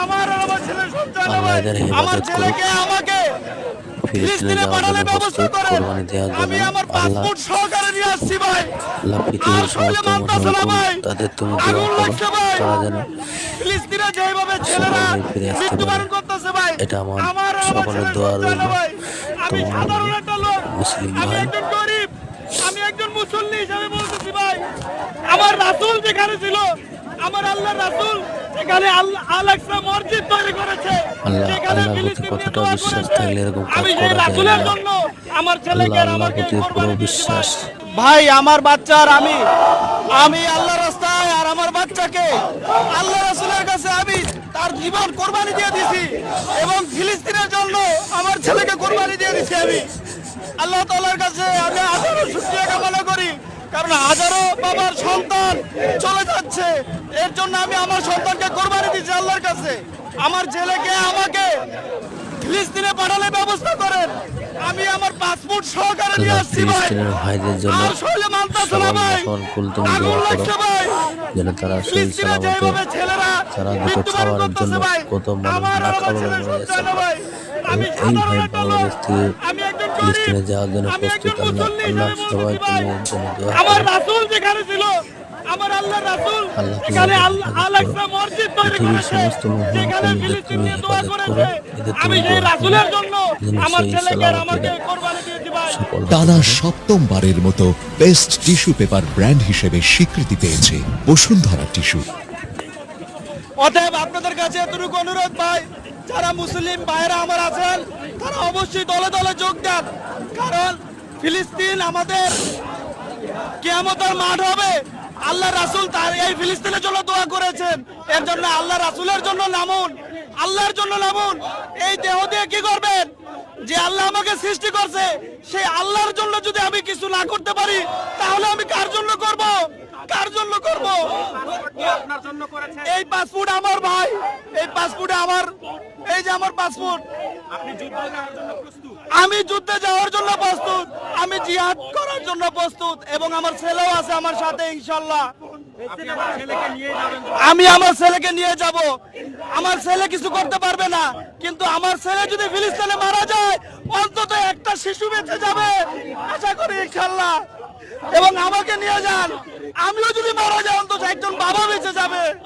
আমার আমার ছেলের সন্তান আমার ছেলেকে আমাকে ফিলিস্তিনে পাঠানোর ব্যবস্থা করেন আমি আমার পাসপোর্ট সহকারে নিয়ে আসছি ভাই। আর না ভাই। তাদের তুমি আগুন লাগছে ভাই। ফিলিস্তিনে যেভাবে ছেলেরা সকলে ফিরে আসতে মৃত্যুবরণ করতেছে ভাই। এটা আমার সকলের দোয়া রইল। আমি সাধারণ একটা লোক। মুসলিম আমি একজন গরিব। আমি একজন মুসল্লি হিসাবে বলতেছি ভাই। আমার রাসূল যেখানে ছিল আমার রাসূল এখানে আল- মসজিদ তৈরি করেছে আল্লাহ- কতটা বিশ্বাস থাকলে এরকম কাজ করা যায় না। আমার ছেলেকে আল্লাহ প্রতি পুরো কোরবানি বিশ্বাস। ভাই। আমার বাচ্চার আমি আমি আল্লাহ রাস্তায় আর আমার বাচ্চাকে আল্লাহ রাসূলের কাছে আমি তার জীবন কোরবানি দিয়ে দিছি এবং ফিলিস্তিনের জন্য আমার ছেলেকে কোরবানি দিয়ে দিছি আমি আল্লাহ তাআলার কাছে আমি হাজারো শুকরিয়া কামনা করি কারণ হাজারো বাবার সন্তান চলে যাচ্ছে। এর জন্য আমি আমার সন্তানকে কোরবানি দিচ্ছি আল্লাহর কাছে। আমার ছেলেকে আমাকে ফিলিস্তিনে পাঠানোর ব্যবস্থা করেন। আমি আমার পাসপোর্ট সহকারে নিয়ে আসছি ভাই। ভাইদের জন্য আর শরীরে মানতাছে না ভাই মতন কুল তুমি দোয়া করো যেন তারা ফিলিস্তিনে সালামতে ছেলেরা তারা দুটো খাবারের জন্য কত মানুষ না খাবার এই ভাই বাংলাদেশ থেকে ফিলিস্তিনে যাওয়ার জন্য প্রস্তুত আল্লাহ আল্লাহ হিসেবে সবাই বলতেছি ভাই। তুমি জন্য দোয়া আমার রাসূল যেখানে ছিল আমার আল্লাহ রাসূল আল্লাহ এখানে। মসজিদ তৈরি করেছে যেখানে ফিলিস্তিন দোয়া করেছে আমি সেই রাসূলের জন্য আমার ছেলেকে আর আমাকে। কোরবানি দিয়েছি টানা সপ্তমবারের মতো বেস্ট টিস্যু পেপার ব্র্যান্ড হিসেবে স্বীকৃতি পেয়েছে বসুন্ধরা টিস্যু অতএব আপনাদের কাছে এতটুকু অনুরোধ ভাই যারা মুসলিম ভাইরা আমার আছেন তারা অবশ্যই দলে দলে যোগ দেন। কারণ ফিলিস্তিন আমাদের কেয়ামতের মাঠ হবে। আল্লাহ রাসূল তার এই ফিলিস্তিনের জন্য দোয়া করেছেন। এর জন্য আল্লাহ রাসূলের জন্য নামুন। আল্লাহর জন্য নামুন। এই দেহ দিয়ে কি করবেন? যে আল্লাহ আমাকে সৃষ্টি করছে সেই আল্লাহর জন্য যদি আমি কিছু না করতে পারি তাহলে আমি কার জন্য করব? কার জন্য করব? এই পাসপোর্ট আমার ভাই। এই পাসপোর্টে আমার এই যে আমার পাসপোর্ট। আমি যুদ্ধে যাওয়ার জন্য প্রস্তুত। আমি জিহাদ করার জন্য প্রস্তুত এবং আমার ছেলেও আছে আমার সাথে ইনশাল্লাহ আমি আমার ছেলেকে নিয়ে যাব। আমার ছেলে কিছু করতে পারবে না কিন্তু আমার ছেলে যদি ফিলিস্তিনে মারা যায় অন্তত একটা শিশু বেঁচে যাবে। আশা করি ইনশাল্লাহ এবং আমাকে নিয়ে যান। আমিও যদি মারা যাই অন্তত একজন বাবা বেঁচে যাবে।